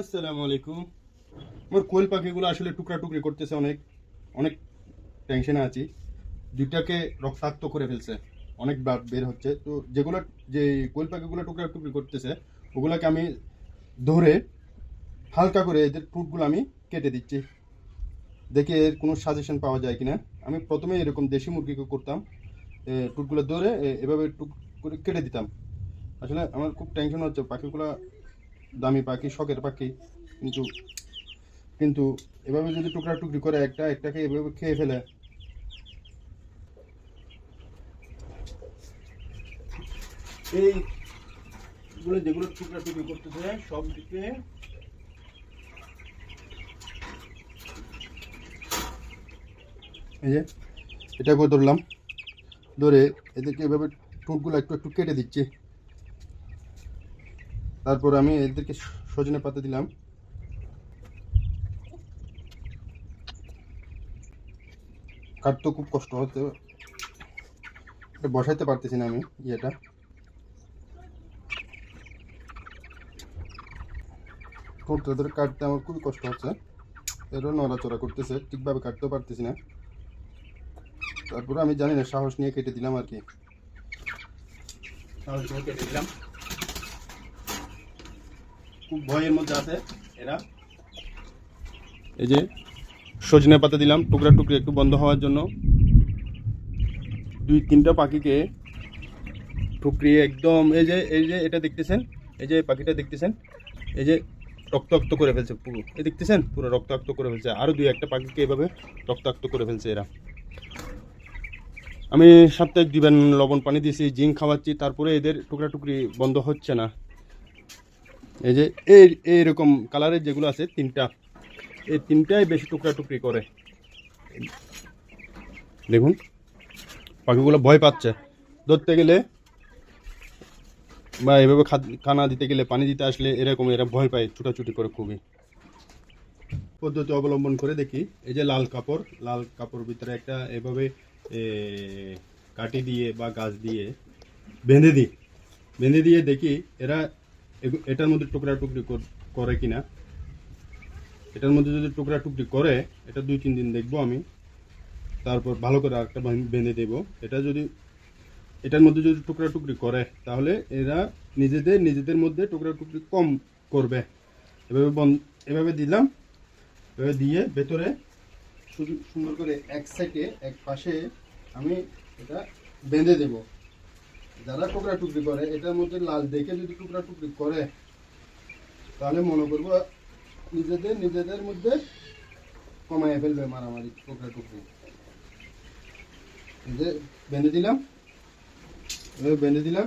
আসসালামু আলাইকুম। আমার কোয়েল পাখিগুলো আসলে টুকরা টুকরি করতেছে অনেক। অনেক টেনশনে আছি। দুইটাকে রক্তাক্ত করে ফেলছে। অনেক বের হচ্ছে। তো যেগুলো যে কোয়েল পাখিগুলো টুকরা টুকরি করতেছে, ওগুলোকে আমি ধরে হালকা করে এদের টুটগুলো আমি কেটে দিচ্ছি। দেখে এর কোনো সাজেশন পাওয়া যায় কিনা। আমি প্রথমে এরকম দেশি মুরগিকে করতাম। টুটগুলো ধরে এভাবে টুক করে কেটে দিতাম। আসলে আমার খুব টেনশন হচ্ছে। পাখিগুলো দামি পাখি, শখের পাখি। কিন্তু কিন্তু এভাবে যদি টুকরা টুকরি করে একটা, একটাকে এভাবে খেয়ে ফেলে, এই গুলো যেগুলো টুকরা টুকরি করতেছে সব দিকে এই যে এটা করে ধরলাম। ধরে এদেরকে এভাবে টুকগুলো একটু একটু কেটে দিচ্ছি। তারপর আমি এদেরকে সজনে পাতা দিলাম। কাটতে খুব কষ্ট হচ্ছে বসাইতে পারতেছি না আমি, ইয়েটা। ঠোঁটটা ধরে কাটতে আমার খুবই কষ্ট হচ্ছে। এরও নড়াচড়া করতেছে, ঠিকভাবে কাটতেও পারতেছি না। তারপরে আমি জানি না, সাহস নিয়ে কেটে দিলাম আর কি। সাহস নিয়ে কেটে দিলাম। খুব ভয়ের মধ্যে আছে এরা। এই যে সজনে পাতা দিলাম, টুকরা টুকরি একটু বন্ধ হওয়ার জন্য। দুই তিনটা পাখিকে টুকরিয়ে একদম, এই যে এই যে এটা দেখতেছেন? এই যে পাখিটা দেখতেছেন? এই যে রক্তাক্ত করে ফেলছে পুরো। এই দেখতেছেন? পুরো রক্তাক্ত করে ফেলছে। আরও দুই একটা পাখিকে এভাবে রক্তাক্ত করে ফেলছে এরা। আমি সাপ্তাহিক দিবেন লবণ পানি দিয়েছি, জিঙ্ক খাওয়াচ্ছি, তারপরে এদের টুকরা টুকরি বন্ধ হচ্ছে না। এই যে, এই, এইরকম কালারের যেগুলো আছে, তিনটা। এই তিনটাই বেশি টুকরা টুকরি করে। দেখুন, পাখিগুলো ভয় পাচ্ছে। ধরতে গেলে বা এভাবে খানা দিতে গেলে, পানি দিতে আসলে এরকম এরা ভয় পায়, ছুটাছুটি করে খুবই। পদ্ধতি অবলম্বন করে দেখি। এই যে লাল কাপড় লাল কাপড় ভিতরে একটা এভাবে কাটি দিয়ে বা গাছ দিয়ে বেঁধে দিই। বেঁধে দিয়ে দেখি, এরা এটার মধ্যে টুকরা টুকরি কর- কিনা? এটার মধ্যে যদি টুকরা টুকরি করে, এটা দুই তিন দিন দেখব আমি। তারপর ভালো করে আরেকটা বেঁধে দেব। এটা যদি, এটার মধ্যে যদি টুকরা টুকরি করে, তাহলে এরা নিজেদের নিজেদের মধ্যে টুকরা টুকরি কম করবে। এভাবে বন, এভাবে দিলাম। এভাবে দিয়ে ভেতরে সুন্দর করে এক সাইডে, এক পাশে আমি এটা বেঁধে দেব। যারা টুকরা টুকরি করে, এটার মধ্যে লাল দেখে যদি টুকরা টুকরি করে, তাহলে মনে করব নিজেদের নিজেদের মধ্যে কমায় ফেলবে মারামারি, টুকরা টুকরি। বেঁধে দিলাম বেঁধে দিলাম।